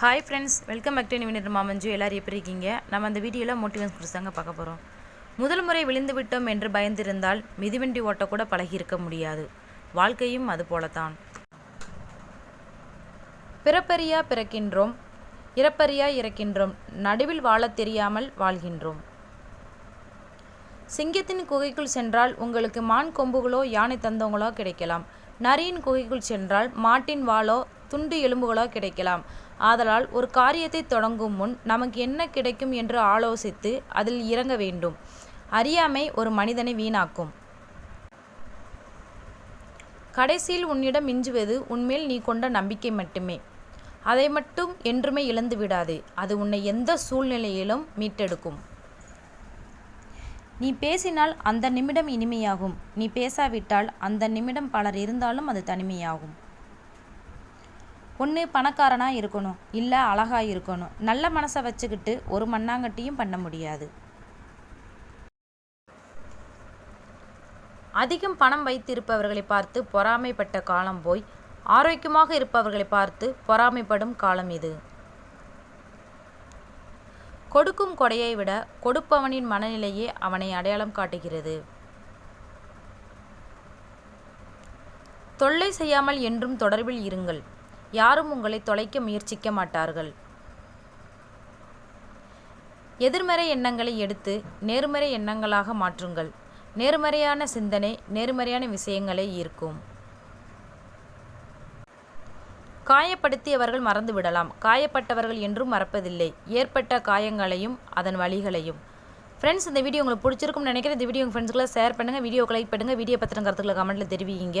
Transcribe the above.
Hi friends welcome back to நிவினர் மாமஞ்சு எல்லோரும் எப்படி இருக்கீங்க? நம்ம அந்த வீடியோவில் மோட்டிவேஷன் கொடுத்தாங்க பார்க்க போகிறோம் முதல் முறை விழுந்து விட்டோம் என்று பயந்திருந்தால் மிதிவண்டி ஓட்டக்கூட பழகியிருக்க முடியாது. வாழ்க்கையும் அது போலத்தான். பிறப்பறியா பிறக்கின்றோம் இறப்பறியா இறக்கின்றோம் நடுவில் வாழத் தெரியாமல் வாழ்கின்றோம். சிங்கத்தின் குகைக்குள் சென்றால் உங்களுக்கு மான் கொம்புகளோ யானை தந்தவங்களோ கிடைக்கலாம். நரியின் குகைக்குள் சென்றால் மாட்டின் வாளோ துண்டு எலும்புகளோ கிடைக்கலாம். ஆதலால் ஒரு காரியத்தை தொடங்கும் முன் நமக்கு என்ன கிடைக்கும் என்று ஆலோசித்து அதில் இறங்க வேண்டும். அறியாமை ஒரு மனிதனை வீணாக்கும். கடைசியில் உன்னிடம் மிஞ்சுவது உன்மேல் நீ கொண்ட நம்பிக்கை மட்டுமே. அதை மட்டும் என்றுமே இழந்து விடாதே. அது உன்னை எந்த சூழ்நிலையிலும் மீட்டெடுக்கும். நீ பேசினால் அந்த நிமிடம் இனிமையாகும். நீ பேசாவிட்டால் அந்த நிமிடம் பலர் இருந்தாலும் அது தனிமையாகும். ஒன்று பணக்காரனாக இருக்கணும் இல்லை அழகாக இருக்கணும். நல்ல மனசை வச்சுக்கிட்டு ஒரு மண்ணாங்கட்டியும் பண்ண முடியாது. அதிகம் பணம் வைத்திருப்பவர்களை பார்த்து பொறாமைப்பட்ட காலம் போய் ஆரோக்கியமாக இருப்பவர்களை பார்த்து பொறாமைப்படும் காலம் இது. கொடுக்கும் கொடையை விட கொடுப்பவனின் மனநிலையே அவனை அடையாளம் காட்டுகிறது. தொல்லை செய்யாமல் என்றும் தொடர்பில் இருங்கள். யாரும் உங்களை தொலைக்க முயற்சிக்க மாட்டார்கள். எதிர்மறை எண்ணங்களை எடுத்து நேர்மறை எண்ணங்களாக மாற்றுங்கள். நேர்மறையான சிந்தனை நேர்மறையான விஷயங்களை ஈர்க்கும். காயப்படுத்தியவர்கள் மறந்து விடலாம் காயப்பட்டவர்கள் என்றும் மறப்பதில்லை. ஏற்பட்ட காயங்களையும் அதன் வழிகளையும். ஃப்ரெண்ட்ஸ் இந்த வீடியோ உங்களுக்கு பிடிச்சிருக்கும்னு நினைக்கிறேன். இந்த வீடியோ உங்கள் ஃப்ரெண்ட்ஸ்க்குள்ள ஷேர் பண்ணுங்கள் வீடியோ லைக் பண்ணுங்கள் வீடியோ பற்றின கருத்துக்களை கமெண்ட்டில் தெரிவிங்க.